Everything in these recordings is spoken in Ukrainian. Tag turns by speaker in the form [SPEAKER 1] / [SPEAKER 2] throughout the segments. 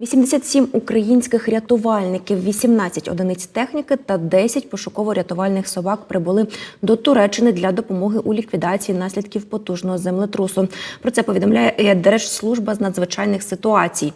[SPEAKER 1] 87 українських рятувальників, 18 одиниць техніки та 10 пошуково-рятувальних собак прибули до Туреччини для допомоги у ліквідації наслідків потужного землетрусу. Про це повідомляє Держслужба з надзвичайних ситуацій.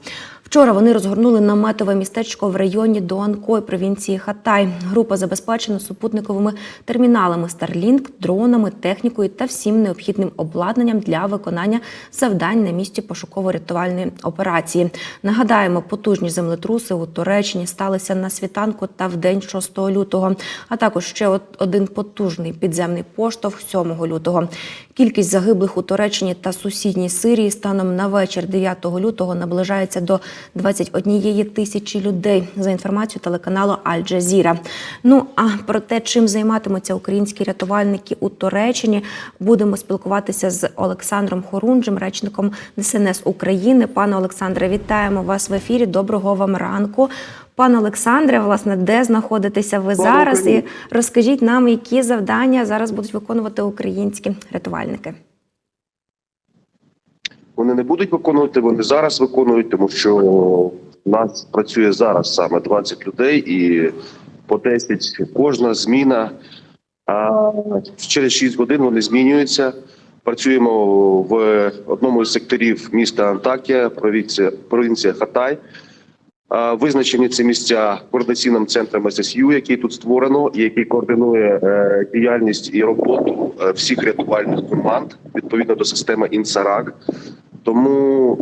[SPEAKER 1] Вчора вони розгорнули наметове містечко в районі Дуанкой провінції Хатай. Група забезпечена супутниковими терміналами Starlink, дронами, технікою та всім необхідним обладнанням для виконання завдань на місці пошуково-рятувальної операції. Нагадаємо, потужні землетруси у Туреччині сталися на світанку та в день 6 лютого, а також ще один потужний підземний поштовх 7 лютого. Кількість загиблих у Туреччині та сусідній Сирії станом на вечір 9 лютого наближається до 21 тисячі людей за інформацією телеканалу Аль Джазіра. Ну а про те, чим займатимуться українські рятувальники у Туреччині, будемо спілкуватися з Олександром Хорунжем, речником ДСНС України. Пане Олександре, вітаємо вас в ефірі. Доброго вам ранку. Пане Олександре, власне, де знаходитеся ви
[SPEAKER 2] Слава
[SPEAKER 1] зараз? І розкажіть нам, які завдання зараз будуть виконувати українські рятувальники.
[SPEAKER 2] Вони не будуть виконувати, вони зараз виконують, тому що у нас працює зараз саме 20 людей і по 10 кожна зміна. А через 6 годин вони змінюються. Працюємо в одному із секторів міста Антакія, провінція, провінція Хатай. Визначені ці місця координаційним центром ССЮ, який тут створено, і який координує е, діяльність і роботу е, всіх рятувальних команд відповідно до системи Інсарак. Тому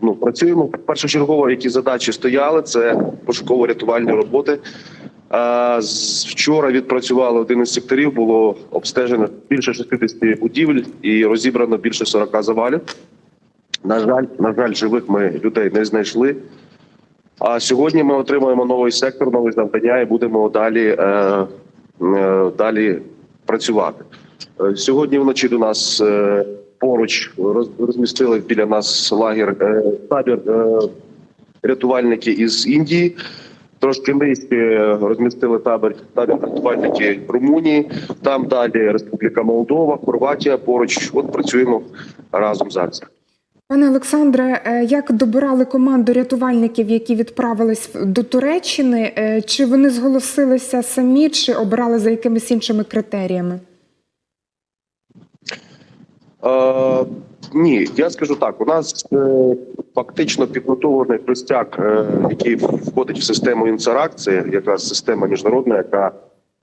[SPEAKER 2] ну працюємо першочергово, які задачі стояли. Це пошуково-рятувальні роботи. А, Вчора відпрацювали один із секторів. Було обстежено більше 60 будівель і розібрано більше 40 завалів. На жаль, на жаль, живих ми людей не знайшли. А сьогодні ми отримуємо новий сектор, нові завдання і будемо далі, е, е, далі працювати. Е, Сьогодні вночі до нас е, поруч роз- розмістили біля нас лагер е, табір е, рятувальники із Індії. Трошки нижче розмістили табір табір рятувальники Румунії. Там далі Республіка Молдова, Хорватія. Поруч от працюємо разом зараз.
[SPEAKER 3] Пане Олександре, е, як добирали команду рятувальників, які відправились до Туреччини? Чи вони зголосилися самі, чи обирали за якимись іншими критеріями?
[SPEAKER 2] Е, ні, я скажу так: у нас е, фактично підготовлений простяк, е, який входить в систему Інцарак, це якраз система міжнародна, яка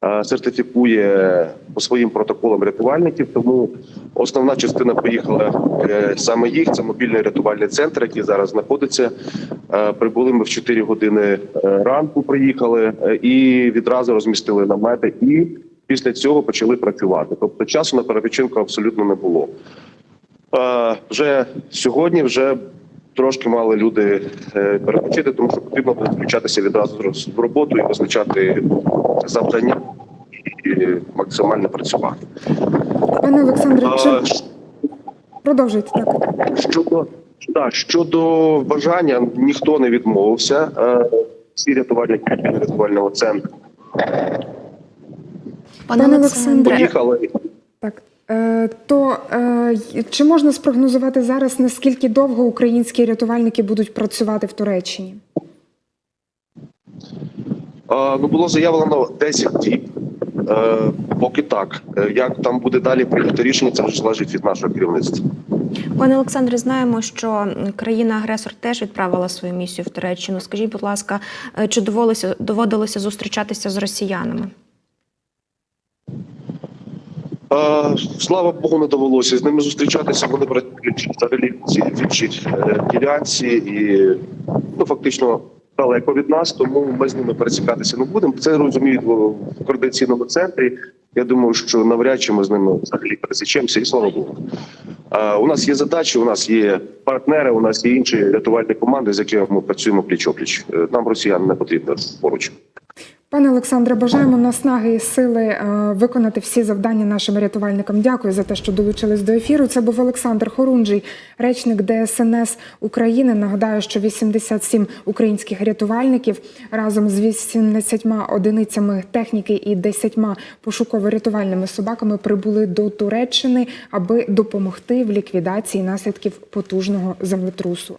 [SPEAKER 2] е, сертифікує по своїм протоколам рятувальників. Тому основна частина поїхала е, саме їх. Це мобільний рятувальний центр, який зараз знаходиться. Е, прибули ми в 4 години е, ранку. Приїхали е, і відразу розмістили намети і. Після цього почали працювати. Тобто часу на перепочинку абсолютно не було. Е, вже сьогодні вже трошки мали люди е, перепочити, тому що потрібно було включатися відразу роз- в роботу і визначати завдання і максимально працювати.
[SPEAKER 3] Пане Олександре, чи продовжуйте так?
[SPEAKER 2] Щодо так, щодо бажання, ніхто не відмовився. Е, Всі рятувальники рятувального центру
[SPEAKER 1] Пане, Олександре,
[SPEAKER 2] поїхали.
[SPEAKER 3] Так. Е, То е, чи можна спрогнозувати зараз, наскільки довго українські рятувальники будуть працювати в Туреччині?
[SPEAKER 2] Е, Ну було заявлено 10 діб. Поки так. Як там буде далі прийнято рішення, це вже залежить від нашого керівництва.
[SPEAKER 1] Пане Олександре, знаємо, що країна-агресор теж відправила свою місію в Туреччину. Скажіть, будь ласка, чи доводилося, доводилося зустрічатися з росіянами?
[SPEAKER 2] Слава Богу, не довелося з ними зустрічатися. Вони взагалі в цій іншій е, ділянці і ну фактично далеко від нас, тому ми з ними пересікатися не будемо. Це розуміють в координаційному центрі. Я думаю, що навряд чи ми з ними взагалі пересічемося, і слава Богу. У нас є задачі, у нас є партнери, у нас є інші рятувальні команди, з якими ми працюємо пліч-опліч. Е, Нам росіян не потрібно поруч.
[SPEAKER 3] Пане Олександре, бажаємо наснаги і сили е, виконати всі завдання нашим рятувальникам. Дякую за те, що долучились до ефіру. Це був Олександр Хорунжий, речник ДСНС України. Нагадаю, що 87 українських рятувальників разом з 18 одиницями техніки і 10 пошуково-рятувальними собаками прибули до Туреччини, аби допомогти в ліквідації наслідків потужного землетрусу.